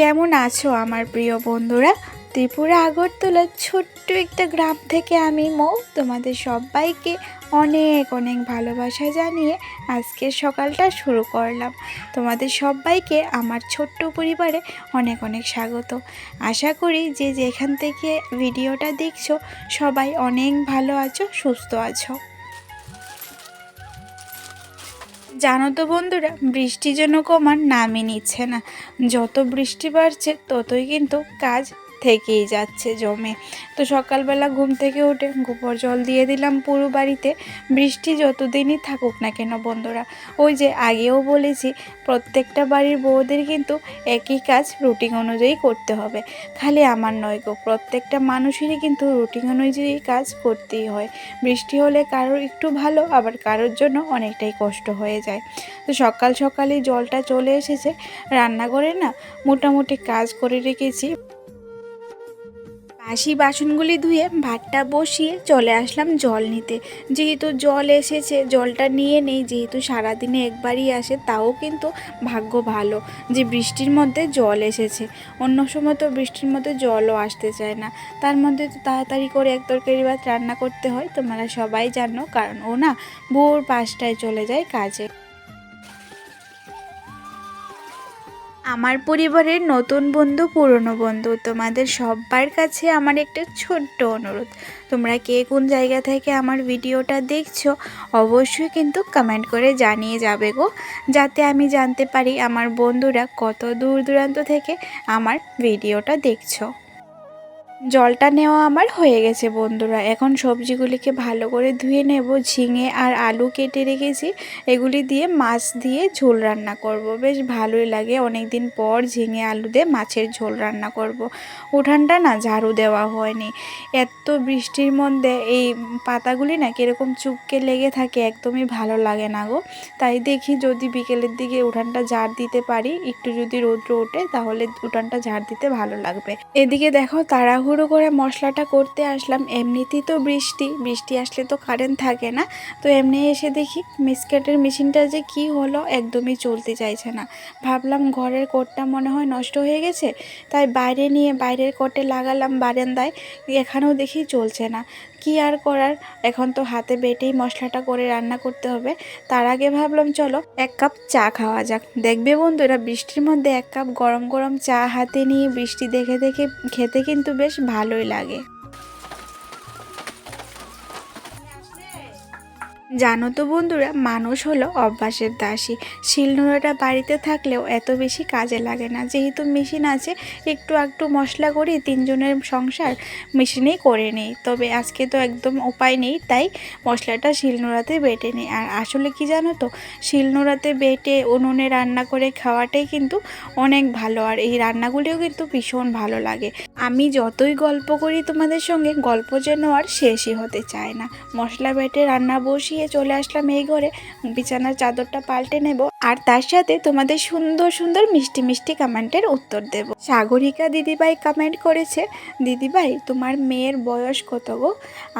কেমন আছো আমার প্রিয় বন্ধুরা? ত্রিপুরা আগরতলার ছোট্ট একটা গ্রাম থেকে আমি মৌ। তোমাদের সবাইকে অনেক অনেক ভালোবাসা জানিয়ে আজকের সকালটা শুরু করলাম। তোমাদের সবাইকে আমার ছোট্ট পরিবারে অনেক অনেক স্বাগত। আশা করি যে যেখান থেকে ভিডিওটা দেখছ সবাই অনেক ভালো আছো, সুস্থ আছো। জানো তো বন্ধুরা, বৃষ্টি যেন কমার নামই নিচ্ছে না। যত বৃষ্টি বাড়ছে, ততই কিন্তু কাজ থেকেই যাচ্ছে জমে। তো সকালবেলা ঘুম থেকে উঠে গোবর জল দিয়ে দিলাম পুরো বাড়িতে। বৃষ্টি যতদিনই থাকুক না কেন বন্ধুরা, ওই যে আগেও বলেছি, প্রত্যেকটা বাড়ির বউদের কিন্তু একই কাজ রুটিন অনুযায়ী করতে হবে। খালি আমার নয় গো, প্রত্যেকটা মানুষেরই কিন্তু রুটিন অনুযায়ী কাজ করতেই হয়। বৃষ্টি হলে কারোর একটু ভালো, আবার কারোর জন্য অনেকটাই কষ্ট হয়ে যায়। তো সকাল সকালে জলটা চলে এসেছে। রান্নাঘরে না মোটামুটি কাজ করে রেখেছি। বাসি বাসনগুলি ধুয়ে ভাতটা বসিয়ে চলে আসলাম জল নিতে। যেহেতু জল এসেছে, জলটা নিয়ে নেই, যেহেতু সারাদিনে একবারই আসে, তাও কিন্তু ভাগ্য ভালো যে বৃষ্টির মধ্যে জল এসেছে। অন্য সময় তো বৃষ্টির মধ্যে জলও আসতে চায় না। তার মধ্যে তো তাড়াতাড়ি করে এক তরকারি ভাত রান্না করতে হয়, তোমরা সবাই জানো, কারণ ও না ভোর পাঁচটায় চলে যায় কাজে। আমার পরিবারের নতুন বন্ধু, পুরনো বন্ধু, তোমাদের সবার কাছে আমার একটা ছোট্ট অনুরোধ। তোমরা কে কোন জায়গা থেকে আমার ভিডিওটা দেখছ, অবশ্যই কিন্তু কমেন্ট করে জানিয়ে যাবে গো, যাতে আমি জানতে পারি আমার বন্ধুরা কত দূর দূরান্ত থেকে আমার ভিডিওটা দেখছ। জলটা নেওয়া আমার হয়ে গেছে বন্ধুরা। এখন সবজিগুলিকে ভালো করে ধুয়ে নেব, ঝিঙে আর আলু কেটে রেখেছি। এগুলি দিয়ে মাছ দিয়ে ঝোল রান্না করব। বেশ ভালোই লাগে। অনেক দিন পর ঝিঙে আলু দিয়ে মাছের ঝোল রান্না করব। উঠানটা না ঝাড়ু দেওয়া হয়নি। এত বৃষ্টির মধ্যে এই পাতাগুলি না কীরকম চুপকে লেগে থাকে, একদমই ভালো লাগে না গো। তাই দেখি যদি বিকেলের দিকে উঠানটা ঝাড় দিতে পারি, একটু যদি রৌদ্র ওঠে তাহলে উঠানটা ঝাড় দিতে ভালো লাগবে। এদিকে দেখো তাড়াহুড়ো করে মশলাটা করতে আসলাম। এমনিতেই তো বৃষ্টি বৃষ্টি আসলে তো কারেন্ট থাকে না। তো এমনি এসে দেখি মিসকেটের মেশিনটা যে কি হলো একদমই চলতে চাইছে না। ভাবলাম ঘরের কোটটা মনে হয় নষ্ট হয়ে গেছে, তাই বাইরে নিয়ে বাইরের কোটে লাগালাম বারেন্দায়। এখানেও দেখি চলছে না। কি আর করার? এখন তো হাতে বেটেই মশলাটা করে রান্না করতে হবে। তার আগে ভাবলাম, চলো এক কাপ চা খাওয়া যাক। দেখবে বন্ধু বন্ধুরা, বৃষ্টির মধ্যে এক কাপ গরম গরম চা হাতে নিয়ে বৃষ্টি দেখে দেখে খেতে কিন্তু বেশ ভালোই লাগে। জানো তো বন্ধুরা, মানুষ হলো অভ্যাসের দাসী। শিলনোড়াটা বাড়িতে থাকলেও এত বেশি কাজে লাগে না। যেহেতু মেশিন আছে, একটু একটু মশলা করি তিনজনের সংসার মেশিনেই করে নিই। তবে আজকে তো একদম উপায় নেই, তাই মশলাটা শিলনোড়াতে বেটে নিই। আর আসলে কি জানো তো, শিলনোড়াতে বেটে উনুনে রান্না করে খাওয়াটাই কিন্তু অনেক ভালো। আর এই রান্নাগুলিও কিন্তু ভীষণ ভালো লাগে। আমি যতই গল্প করি তোমাদের সঙ্গে, গল্প যেন আর শেষই হতে চায় না। মশলা বেটে রান্না বসিয়ে চলে আসলাম এই ঘরে। বিছানার চাদরটা পাল্টে নেব। আর তার সাথে তোমাদের সুন্দর সুন্দর মিষ্টি মিষ্টি কমেন্টের উত্তর দেব। সাগরিকা দিদিভাই কমেন্ট করেছে, দিদিভাই, তোমার মেয়ের বয়স কত গো?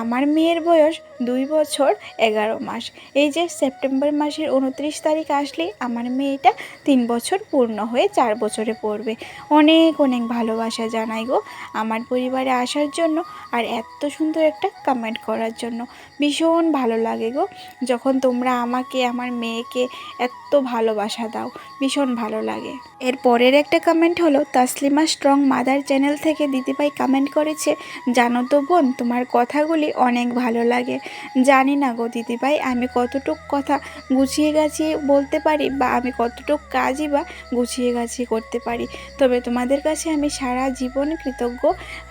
আমার মেয়ের বয়স দুই বছর এগারো মাস। এই যে সেপ্টেম্বর মাসের উনত্রিশ তারিখ আসলেই আমার মেয়েটা তিন বছর পূর্ণ হয়ে চার বছরে পড়বে। অনেক অনেক ভালোবাসা জানাই গো আমার পরিবারে আসার জন্য আর এত সুন্দর একটা কমেন্ট করার জন্য। ভীষণ ভালো লাগে গো যখন তোমরা আমাকে, আমার মেয়েকে এত ভালোবাসা দাও, ভীষণ ভালো লাগে। এর পরের একটা কমেন্ট হলো, তাসলিমা স্ট্রং মাদার চ্যানেল থেকে দিদিভাই কমেন্ট করেছে, জানো তো বোন, তোমার কথাগুলি অনেক ভালো লাগে। জানি না গো দিদিভাই, আমি কতটুক কথা গুছিয়ে গাছিয়ে বলতে পারি বা আমি কতটুক কাজই বা গুছিয়ে গাছিয়ে করতে পারি। তবে তোমাদের কাছে আমি সারা জীবন কৃতজ্ঞ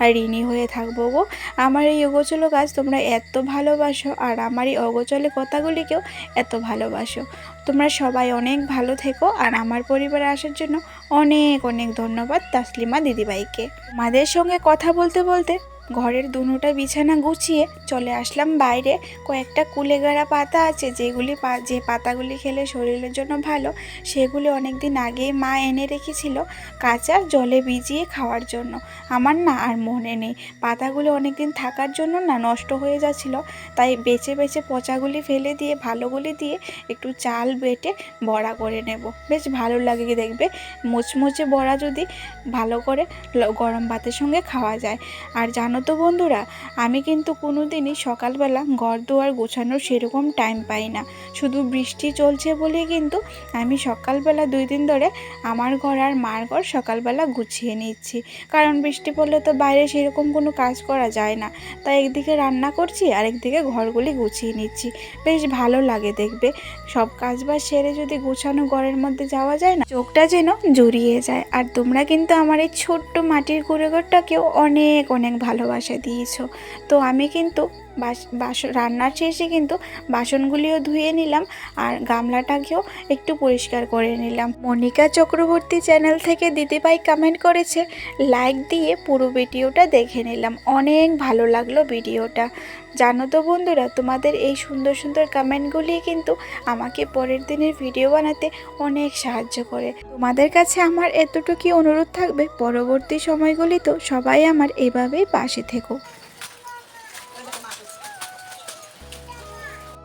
আর ঋণী হয়ে থাকব গো। আমার এই অগোচলো কাজ তোমরা এত ভালোবাসো আর আমার এই অগোচলে কথাগুলিকেও এত ভালোবাসো। তোমরা সবাই অনেক ভালো থেকো আর আমার পরিবারে আসার জন্য অনেক অনেক ধন্যবাদ তাসলিমা দিদিভাইকে। মাদের সঙ্গে কথা বলতে বলতে ঘরের দুনোটা বিছানা গুছিয়ে চলে আসলাম বাইরে। কয়েকটা কুলেগাড়া পাতা আছে, যেগুলি যে পাতাগুলি খেলে শরীরের জন্য ভালো, সেগুলি অনেক দিন আগেই মা এনে রেখেছিল কাঁচা জলে ভিজিয়ে খাওয়ার জন্য। আমার না আর মনে নেই। পাতাগুলি অনেক দিন থাকার জন্য না নষ্ট হয়ে যাচ্ছিল, তাই বেছে বেছে পচাগুলি ফেলে দিয়ে, ভালোগুলি দিয়ে একটু চাল বেটে বড়া করে নেব। বেশ ভালো লাগে দেখবে, মুচমুচে বড়া যদি ভালো করে গরম ভাতের সঙ্গে খাওয়া যায়। আর জানো তো বন্ধুরা, আমি কিন্তু কোনো দিনই সকালবেলা ঘর দুয়ার গোছানোর সেরকম টাইম পাই না। শুধু বৃষ্টি চলছে বলে কিন্তু আমি সকালবেলা দুই দিন ধরে আমার ঘর আর মার ঘর সকালবেলা গুছিয়ে নিচ্ছি। কারণ বৃষ্টি পড়লে তো বাইরে সেরকম কোনো কাজ করা যায় না। তাই একদিকে রান্না করছি আর একদিকে ঘরগুলি গুছিয়ে নিচ্ছি। বেশ ভালো লাগে দেখবে। সব কাজ বাজ সেরে যদি গুছানো ঘরের মধ্যে যাওয়া যায় না, চোখটা যেন জুড়িয়ে যায়। আর তোমরা কিন্তু আমার এই ছোট্ট মাটির কুড়েঘরটাকেও অনেক অনেক ভালোবাসা দিয়েছ। তো আমি কিন্তু বাস রান্নার শেষে কিন্তু বাসনগুলিও ধুয়ে নিলাম আর গামলাটাকেও একটু পরিষ্কার করে নিলাম। মনিকা চক্রবর্তী চ্যানেল থেকে দিদিভাই কমেন্ট করেছে লাইক দিয়ে পুরো ভিডিওটা দেখে নিলাম। অনেক ভালো লাগল ভিডিওটা। জানো তো বন্ধুরা, তোমাদের এই সুন্দর সুন্দর কমেন্টগুলি কিন্তু আমাকে পরের দিনের ভিডিও বানাতে অনেক সাহায্য করে। তোমাদের কাছে আমার এতটুকুই অনুরোধ থাকবে, পরবর্তী সময়গুলি তো সবাই আমার এভাবেই পাশে থেকো।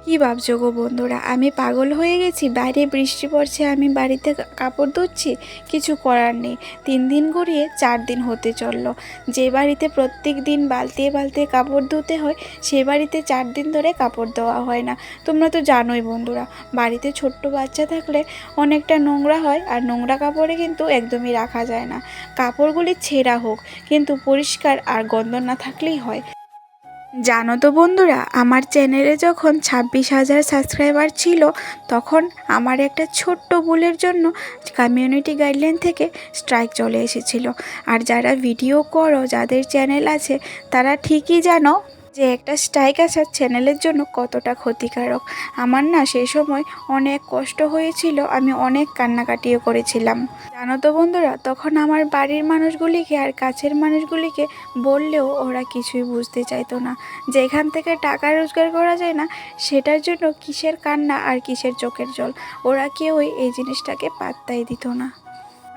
কি ভাবছ গো বন্ধুরা? আমি পাগল হয়ে গেছি? বাইরে বৃষ্টি পড়ছে, আমি বাড়িতে কাপড় ধুচ্ছি? কিছু করার নেই। তিন দিন গড়িয়ে চার দিন হতে চলল। যে বাড়িতে প্রত্যেক দিন বালতি বালতি কাপড় ধুতে হয়, সে বাড়িতে চার দিন ধরে কাপড় দেওয়া হয় না। তোমরা তো জানোই বন্ধুরা, বাড়িতে ছোট্ট বাচ্চা থাকলে অনেকটা নোংরা হয় আর নোংরা কাপড়ে কিন্তু একদমই রাখা যায় না। কাপড়গুলি ছেঁড়া হোক, কিন্তু পরিষ্কার আর গন্ধ না থাকলেই হয়। জানো তো বন্ধুরা, আমার চ্যানেলে যখন ছাব্বিশ হাজার সাবস্ক্রাইবার ছিল, তখন আমার একটা ছোট্ট ভুলের জন্য কমিউনিটি গাইডলাইন থেকে স্ট্রাইক চলে এসেছিল। আর যারা ভিডিও করো, যাদের চ্যানেল আছে, তারা ঠিকই জানো যে একটা স্ট্রাইক আসার চ্যানেলের জন্য কতটা ক্ষতিকারক। আমার না সেই সময় অনেক কষ্ট হয়েছিল, আমি অনেক কান্নাকাটিও করেছিলাম। জানো তো বন্ধুরা, তখন আমার বাড়ির মানুষগুলিকে আর কাছের মানুষগুলিকে বললেও ওরা কিছুই বুঝতে চাইতো না। যেখান থেকে টাকা রোজগার করা যায় না, সেটার জন্য কিসের কান্না আর কিসের চোখের জল? ওরা কেউই এই জিনিসটাকে পাত্তাই দিত না।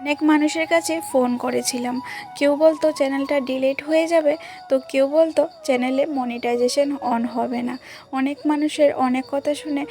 অনেক মানুষের কাছে ফোন করেছিলাম। কেউ বলতো, চ্যানেলটা ডিলিট হয়ে যাবে। তো কেউ বলতো, চ্যানেলে মনিটাইজেশন অন হবে না। অনেক মানুষের অনেক কথা শুনে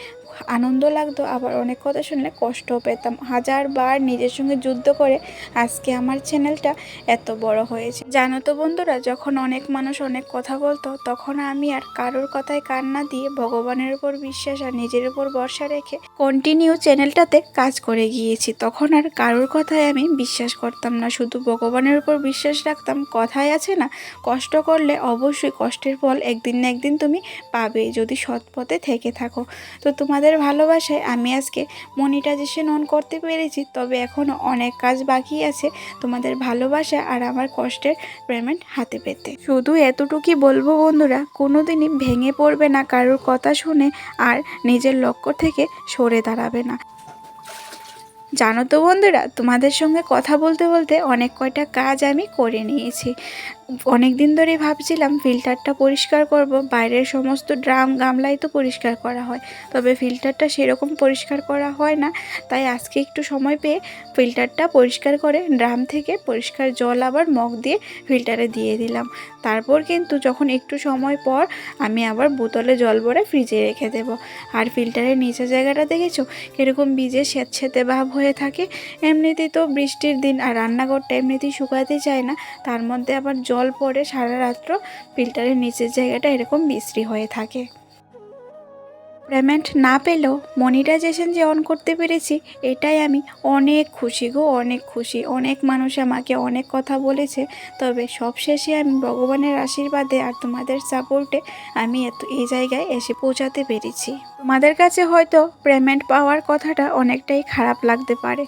আনন্দ লাগতো, আবার অনেক কথা শুনলে কষ্টও পেতাম। হাজারবার নিজের সঙ্গে যুদ্ধ করে আজকে আমার চ্যানেলটা এত বড় হয়েছে। জানো তো বন্ধুরা, যখন অনেক মানুষ অনেক কথা বলতো, তখন আমি আর কারোর কথায় কান না দিয়ে ভগবানের উপর বিশ্বাস আর নিজের উপর ভরসা রেখে কন্টিনিউ চ্যানেলটাতে কাজ করে গিয়েছি। তখন আর কারোর কথায় আমি বিশ্বাস করতাম না। শুধু ভগবানের উপর বিশ্বাস রাখতাম কথায় আছে না, কষ্ট করলে অবশ্যই কষ্টের ফল একদিন না একদিন তুমি পাবে, যদি সৎ পথে থেকে থাকো। তো তোমাদের ভালোবাসায় আমি আজকে মনিটাইজেশন অন করতে পেরেছি, তবে এখনও অনেক কাজ বাকি আছে তোমাদের ভালোবাসা আর আমার কষ্টের পেমেন্ট হাতে পেতে। শুধু এতটুকুই বলব বন্ধুরা, কোনোদিনই ভেঙে পড়বে না, কারোর কথা শুনে আর নিজের লক্ষ্য থেকে সরে দাঁড়াবে না। জানো তো বন্ধুরা তোমাদের সঙ্গে কথা বলতে বলতে অনেক কয়টা কাজ আমি করে নিয়েছি। অনেক দিন ধরেই ভাবছিলাম ফিল্টারটা পরিষ্কার করব, বাইরের সমস্ত ড্রাম গামলাই তো পরিষ্কার করা হয়, তবে ফিল্টারটা সেরকম পরিষ্কার করা হয় না, তাই আজকে একটু সময় পেয়ে ফিল্টারটা পরিষ্কার করে ড্রাম থেকে পরিষ্কার জল আবার মগ দিয়ে ফিল্টারে দিয়ে দিলাম। তারপর কিন্তু যখন একটু সময় পর আমি আবার বোতলে জল ভরে ফ্রিজে রেখে দেব। আর ফিল্টারের নিচে জায়গাটা দেখেছ? কীরকম বীজে স্যাঁতস্যাঁতে ভাব হয়ে থাকে, এমনিতেই তো বৃষ্টির দিন আর রান্নাঘরটা এমনিতেই শুকাতে চায় না, তার মধ্যে আবার জল পড়ে সারা রাত্র ফিল্টারের নিচের জায়গাটা এরকম বিশ্রী হয়ে থাকে। পেমেন্ট না পেলেও মনিটাইজেশন যে অন করতে পেরেছি, এটাই আমি অনেক খুশি গো, অনেক খুশি। অনেক মানুষ আমাকে অনেক কথা বলেছে, তবে সব শেষে আমি ভগবানের আশীর্বাদে আর তোমাদের সাপোর্টে আমি এত, এই জায়গায় এসে পৌঁছাতে পেরেছি। তোমাদের কাছে হয়তো পেমেন্ট পাওয়ার কথাটা অনেকটাই খারাপ লাগতে পারে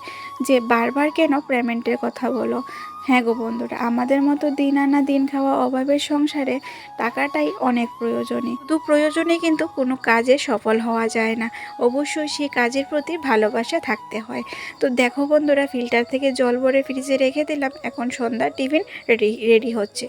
যে বারবার কেন পেমেন্টের কথা বলো? হ্যাঁ গো বন্ধুরা, আমাদের মতো দিন আনা দিন খাওয়া অভাবের সংসারে টাকাটাই অনেক প্রয়োজনীয় দু প্রয়োজনে কিন্তু কোনো কাজে সফল হওয়া যায় না, অবশ্যই সেই কাজের প্রতি ভালোবাসা থাকতে হয়। তো দেখো বন্ধুরা, ফিল্টার থেকে জল ভরে ফ্রিজে রেখে দিলাম, এখন সন্ধ্যার টিফিন রেডি রেডি হচ্ছে।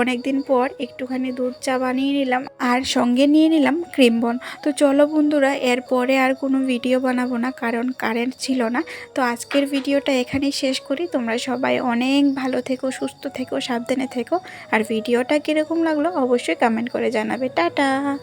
অনেক দিন পর একটুখানি দুধ চা বানিয়ে নিলাম, আর সঙ্গে নিয়ে নিলাম ক্রিম বন। তো চলো বন্ধুরা, এরপরে আর কোনো ভিডিও বানাবো না, কারণ কারেন্ট ছিল না। তো আজকের ভিডিওটা এখানেই শেষ করি। তোমরা সবাই অনেক ভালো থেকো, সুস্থ থেকো, সাবধানে থেকো। আর ভিডিওটা কীরকম লাগল অবশ্যই কমেন্ট করে জানাবে। টাটা!